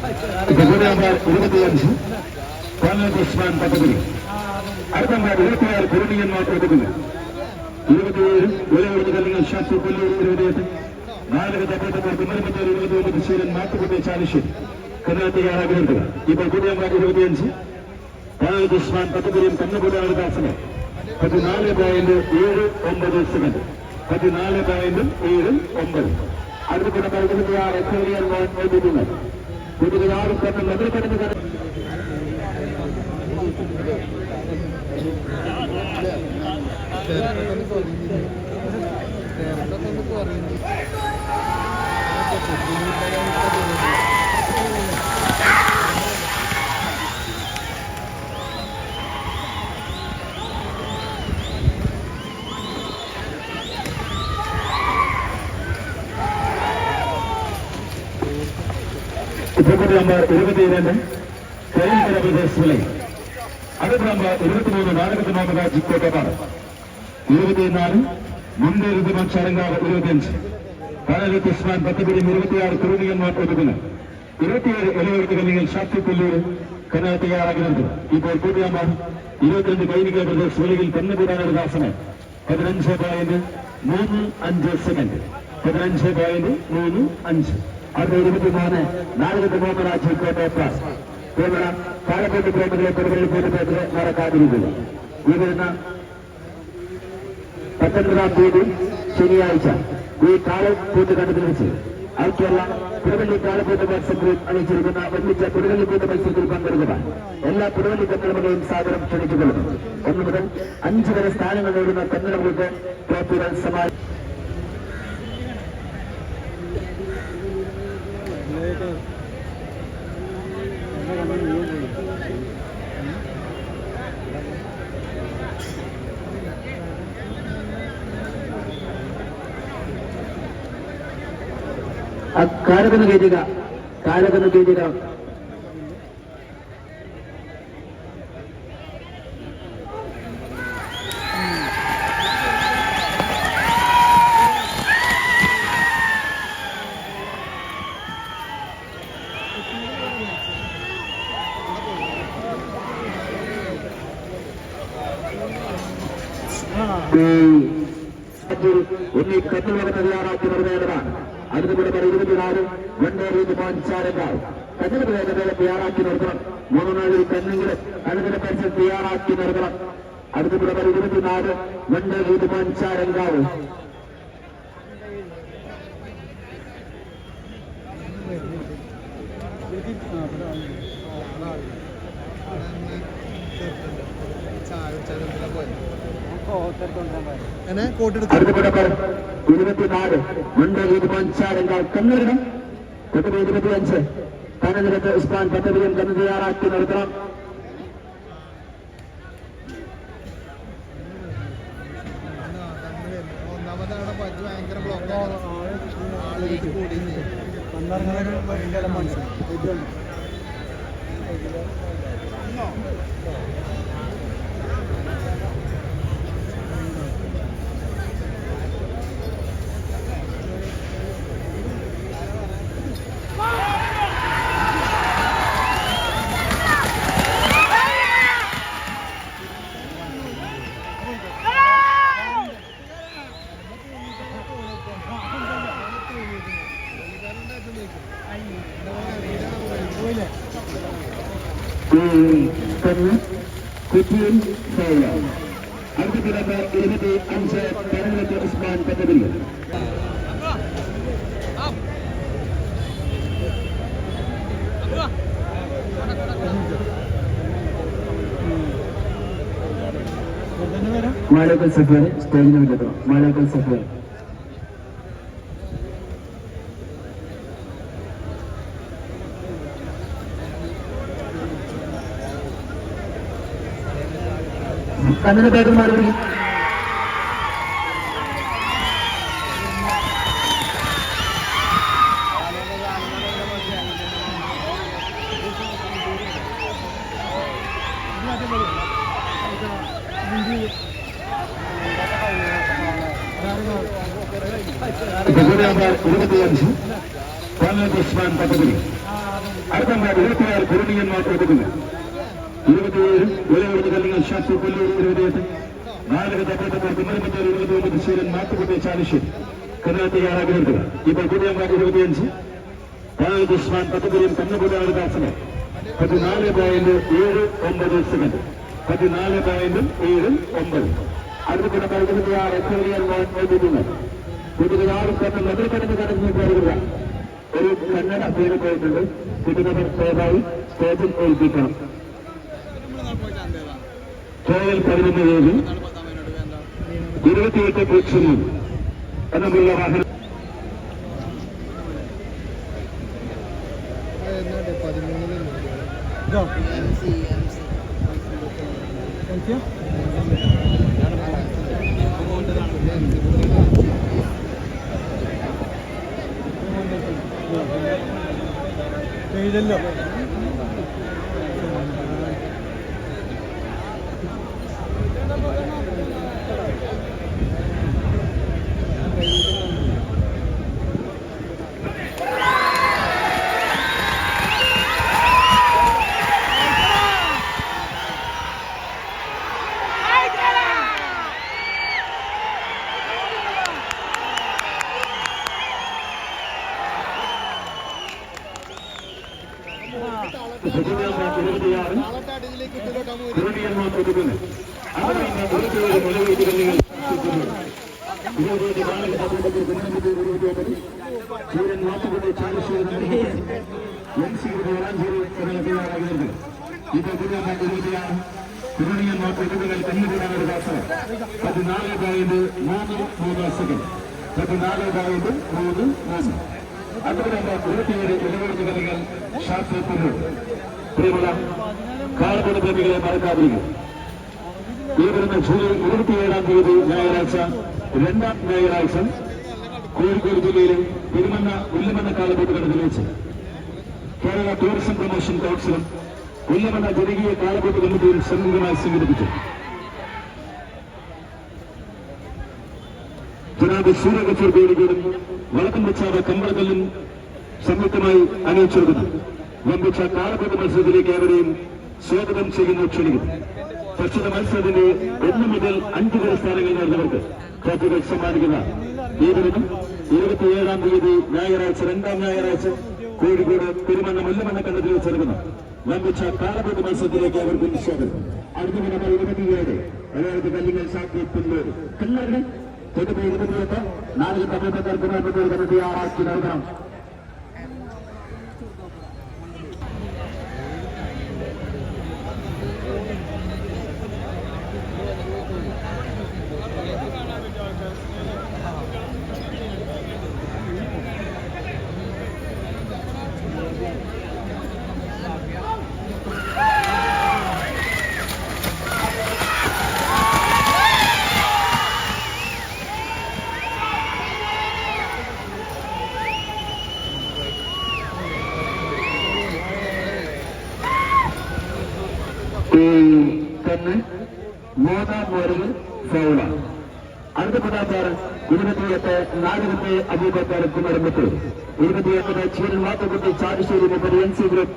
Number ഇരുപത്തിയഞ്ച് കോൺഗ്രസ് ഉസ്മാൻ പദ്ധതി അടുത്ത നമ്പർ ഇരുപത്തിയാറ് കുരുണിയന്മാർ ഒതുക്കുന്നു ഇരുപത്തിയേഴ് വിലകൊടുത്ത് കല്ലുകൾ ഷാഫി കൊല്ലൂർ ഇരുപത്തിയെട്ട് നാല് തപ്പത്തപ്പൂർ കുമ്മരമറ്റൂർ ഇരുപത്തിയൊമ്പത് ശീലൻ മാത്തുകുട്ടി ചാലിശ്ശേരി കർണാടക ആരാഗ്രഹിക്കുക ഇപ്പോൾ കുടിയന്മാർ ഇരുപത്തിയഞ്ച് കോൺഗ്രസ് ഉസ്മാൻ പദ്ധതിയും കന്നുകൂടാണ് ദാസനെ പതിനാല് പോയിന്റ് ഏഴ് ഒമ്പത് സെക്കൻഡ് പതിനാല് പോയിന്റ് ഒമ്പത് അടുത്ത கூடுதலாக கடந்த எதிர்கடந்த கடந்த ഇപ്പോൾ നമ്പർ ഇരുപത്തിരണ്ട് കൈകര പ്രദേശ് വിളை അടുത്ത നമ്പർ ഇരുപത്തിമൂന്ന് നാടകത്തിൽ നോക്കുക ചിക്കോട്ടപ്പാട് ഇരുപത്തിനാല് മുൻപേ ഋതുമൻ ചടങ്ങാവ് ഇരുപത്തിയഞ്ച്. പനലത്ത് ഉസ്മാൻ പത്തുപിടിയും ഇരുപത്തിയാറ് കുറുനിയന്മാർ ഒതുക്കുന്നു ഇരുപത്തിയേഴ് ഇലവെടുത്ത് കല്ലികൾ ഷാഫി കൊല്ലൂർ കനാൽ തയ്യാറാക്കുന്നത് ഇപ്പോൾ കൂട്ടിയമ്മ ഇരുപത്തിരണ്ട് കൈനിക പ്രദേശ് വിളിയിൽ കന്നുകൂടാനൊരു ദാസന് പതിനഞ്ച് പോയിന്റ് മൂന്ന് അഞ്ച് സെക്കൻഡ് പതിനഞ്ച് പോയിന്റ് മൂന്ന് അഞ്ച്. അത് നാലുകത്ത് മൂന്ന് ചിക്കോട്ടെ പ്ലസ് കേരള പാലക്കാട് പ്രേമികളെ പെരുകളിൽ കൂട്ടുപേരെ നടക്കാതിരിക്കുക ഈ വരുന്ന പത്തൊൻപതാം തീയതി ശനിയാഴ്ച ഈ കാളക്കൂട്ട് കണ്ടതിൽ വെച്ച് ഐക്യല്ല പുരവല്ലി കാലക്കൂട്ട് മത്സരത്തിൽ അണിയിച്ചിരിക്കുന്ന ഒന്നിച്ച പുറവള്ളിക്കൂട്ട് മത്സരത്തിൽ പങ്കെടുക്കുക എല്ലാ പുറവള്ളി കന്നടകളെയും സാദരം ക്ഷണിച്ചുകൊള്ളുന്നു. ഒന്ന് മുതൽ അഞ്ച് വരെ സ്ഥാനങ്ങൾ നേടുന്ന കന്നടകൾക്ക് ട്രോഫികൾ സമാ കാലത്തിന് കയറ്റുക കാലത്തിന് കയറ്റുക ഒന്നി കന്നുവക തയ്യാറാക്കി നിർവേദമാണ് അതിനുകൂടെ പറ ഇരുപത്തിനാല് വെണ്ടേറിയത് പാഞ്ചാരങ്കാവ് കന്നുകൾ വേഗതയെ തയ്യാറാക്കി നിർത്തണം മൂന്ന് നാളിൽ കന്നെങ്കിലും അതിന്റെ പരിസരം തയ്യാറാക്കി നിർത്തണം അടുത്തുകൂടെ പറ ഇരുപത്തിനാല് എന്നെ കോട്ടെടുത്തു അടുത്തുകൂടെ പറ ഇരുപത്തിനാല് വെണ്ടേറിയത് പാഞ്ചാരങ്കാവ് കന്നൂരിടം പദ്ധതി ഇരുപത്തിയഞ്ച് പനനിരത്ത് ഉസ്മാൻ പദ്ധതിയും കന്ന് തയ്യാറാക്കി നടത്തണം ഭയങ്കര മനസ്സിലായി കന്ന് കുറ്റിയും സേവ അടുത്ത കിടക്ക് ഇരുപത്തി അഞ്ച് പരമലത്ത് ഉസ്മാൻ പദ്ധതി മാലക്കൽ സഫർ സ്റ്റേജിന് മാലേക്കൽ സഫിയർ കന്നഡ പേര് മറുപടി ഇരുപത്തിയഞ്ച് കോൺഗ്രസ് ഉസ്മാൻ പദ്ധതി അടുത്ത ഇരുപത്തിയാറ് കുരുണിയന്മാർ ഒതുക്കുന്നു ഇരുപത്തിയേഴ് വിലയെടുത്ത് കല്ലുകൾ ഷാഫി കൊല്ലൂർ ഇരുപത്തിയെട്ട് നാലര തപ്പത്തപ്പർ കുമ്മരപ്പറ്റൂർ ഇരുപത്തിയൊമ്പത് ശീലൻ മാത്തുകുട്ടി ചാലിശ്ശേരി കന്നഡ തയ്യാറാക്കി ഇപ്പോൾ കുടിയന്മാർ ഇരുപത്തിയഞ്ച് പതിനഞ്ച് ഉസ്മാൻ പത്തുപുരിയും കന്നുകുടിയാണ് ദാസനെ പതിനാല് പോയിന്റ് ഏഴ് ഒമ്പത് സെക്കൻഡ് പതിനാല് പോയിന്റ് ഏഴ് ഒമ്പത് അതിന് പതിനഞ്ചാറ് എക്സോറിയൽ വൈദ്യുതികൾ കുട്ടികളാറ് സ്ഥലത്ത് നഗരക്കടന്ന് കടന്നു കയറുക ഒരു കന്നഡ പേര് പോയിട്ടുണ്ട്. കുട്ടികൾ ദയവായി സ്റ്റേജിൽ ഏൽപ്പിക്കണം ട്രയൽ പതിനൊന്ന് ഏഴ് ഇരുപത്തിയെട്ട് പൂജ്യം എന്നുള്ള വാഹനം. ചെയ്തല്ലോ കുരുണിയന്മാർ ഒതുക്കുന്നു അവിടെ ഇരുപത്തിയേഴ് മുലവീട്ട് കല്ലുകൾ ഇരുപത്തിയെട്ട് നാല് പത്തൊമ്പത് കുമ്മനമ്പത്തൂർ ഇരുപത്തിയൊമ്പത് സൂര്യൻ മാത്തുകുട്ടി ചാലശ്ശേരി എൻ സി വളാഞ്ചേരി എന്നിവ തയ്യാറാകുന്നത് ഇപ്പോൾ കുരുണിയന്മാർ ഇരുപത്തിയാറ് കുരുണിയന്മാർ ഒതുക്കുകൾ കന്നുകൂടാൻ ഒരു ദാസനം പതിനാല് പോയിന്റ് മൂന്ന് മൂന്ന് സെക്കൻഡ് പതിനാല് പോയിന്റ് മൂന്ന് മൂന്ന് അതുപോലെ ഇരുപത്തിയേഴ് ഈ വരുന്ന ജൂലൈ ഇരുപത്തിയേഴാം തീയതി ഞായറാഴ്ച രണ്ടാം ഞായറാഴ്ച കോഴിക്കോട് ജില്ലയിലെ പെരുമണ്ണ ഉല്ലമണ്ണ കാലഘട്ടങ്ങളിൽ വെച്ച് കേരള ടൂറിസം പ്രൊമോഷൻ കൗൺസിലും ഉല്ലമണ്ണ ജനകീയ കാലഘട്ട കമ്മിറ്റിയും സംയുക്തമായി സംഘടിപ്പിച്ചു. ജനാബ് സൂര്യകച്ചൂർ പേരുകളും വടക്കം വെച്ചാവ കമ്പളക്കല്ലും സംയുക്തമായി അണിയിച്ചെടുക്കുന്നു വമ്പിച്ച കാലഘട്ട മത്സരത്തിലേക്ക് ഏവരെയും സ്വാഗതം ചെയ്യുന്ന ക്ഷണിക്കുന്നു. പ്രസ്തുത മത്സരത്തിന്റെ ഒന്ന് മുതൽ അഞ്ച് വരെ സ്ഥാനങ്ങൾ നേടുന്നവർക്ക് ട്രോഫികൾ സമ്മാനിക്കുന്ന ഏവരും ഇരുപത്തിയേഴാം തീയതി ഞായറാഴ്ച രണ്ടാം ഞായറാഴ്ച കോഴിക്കോട് പെരുമണ്ണ മുല്ലമണ്ണ കണ്ടത്തിൽ വെച്ചെടുക്കുന്നു വമ്പിച്ച കാലപ്പെട്ട മത്സരത്തിലേക്ക് അവർക്ക് സ്വാഗതം. അടുത്ത നമ്പർ ഇരുപത്തിയേഴ്. അതായത് കല്ലിങ്ങൽ സാക്കി പുല്ലൂർ കല്ലറിന് തൊട്ടുപോയി ഇരുപത്തിയെട്ട്. നാല് കുമാരപ്പൂർ കമ്മിറ്റി ആറാക്കി നൽകണം Kanu, Mona Morgan, Faula. അടുത്ത പദാചാരം ഇരുപത്തിയെട്ട് നാലുകത്തെ അബൂബക്കർ കുമരമ്പത്തൂർ ഇരുപത്തിയെട്ടിന് ചീരൻ മാത്തുകുട്ടി ചാരുശ്ശേരി മുപ്പത് എൻ സി ഗ്രൂപ്പ്